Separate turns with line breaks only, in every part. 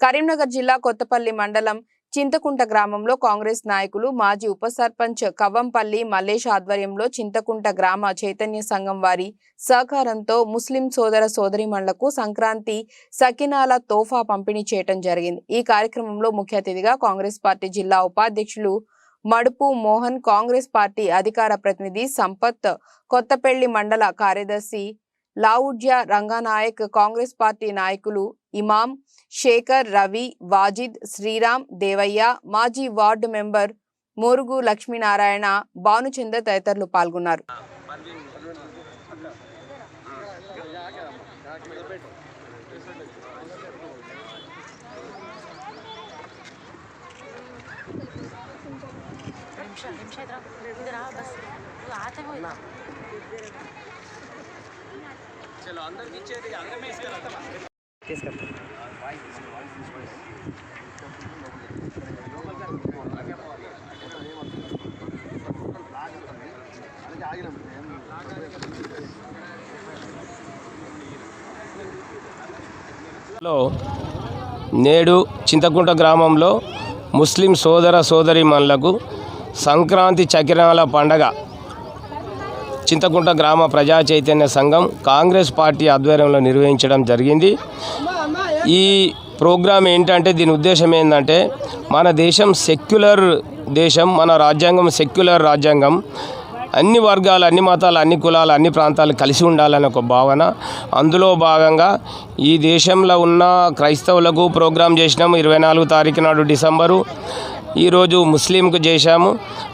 కరీంనగర్ జిల్లా కొత్తపల్లి మండలం చింతకుంట గ్రామంలో కాంగ్రెస్ నాయకులు మాజీ ఉప సర్పంచ్ కవ్వంపల్లి మల్లేష్ ఆధ్వర్యంలో చింతకుంట గ్రామ చైతన్య సంఘం వారి సహకారంతో ముస్లిం సోదర సోదరిమణులకు సంక్రాంతి సకినాల తోఫా పంపిణీ చేయటం జరిగింది. ఈ కార్యక్రమంలో ముఖ్య అతిథిగా కాంగ్రెస్ పార్టీ జిల్లా ఉపాధ్యక్షులు మడుపు మోహన్ కాంగ్రెస్ పార్టీ అధికార ప్రతినిధి సంపత్ కొత్తపల్లి మండల కార్యదర్శి లావుడ్యా రంగనాయక్ కాంగ్రెస్ పార్టీ నాయకులు ఇమాం శేఖర్ రవి వాజిద్ శ్రీరామ్ దేవయ్య మాజీ వార్డు మెంబర్ మోరుగు లక్ష్మీనారాయణ భానుచంద్ర తదితరులు పాల్గొన్నారు.
నిమిషం నిమిషం బస్. అందరికి ఇచ్చేది తీసుకెళ్తాం
హలో. నేడు చింతకుంట గ్రామంలో ముస్లిం సోదర సోదరి సోదరిమణులకు సంక్రాంతి చకిరాల పండగ చింతకుంట గ్రామ ప్రజా చైతన్య సంఘం కాంగ్రెస్ పార్టీ ఆధ్వర్యంలో నిర్వహించడం జరిగింది. ఈ ప్రోగ్రాం ఏంటంటే దీని ఉద్దేశం ఏంటంటే మన దేశం సెక్యులర్ దేశం మన రాజ్యాంగం సెక్యులర్ రాజ్యాంగం. అన్ని వర్గాలు అన్ని మతాలు అన్ని కులాలు అన్ని ప్రాంతాలు కలిసి ఉండాలనే ఒక భావన. అందులో భాగంగా ఈ దేశంలో ఉన్న క్రైస్తవులకు ప్రోగ్రాం చేసినాము ఇరవై నాలుగు తారీఖు నాడు డిసెంబరు. ఈరోజు ముస్లింకు చేశాము.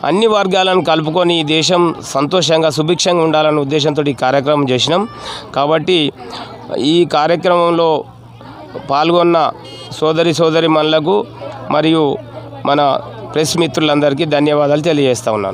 అన్ని వర్గాలను కలుపుకొని ఈ దేశం సంతోషంగా సుభిక్షంగా ఉండాలనే ఉద్దేశంతో ఈ కార్యక్రమం చేసినాం. కాబట్టి ఈ కార్యక్రమంలో పాల్గొన్న సోదరి సోదరి మనులకు మరియు మన ప్రెస్ మిత్రులందరికీ ధన్యవాదాలు తెలియజేస్తా ఉన్నాను.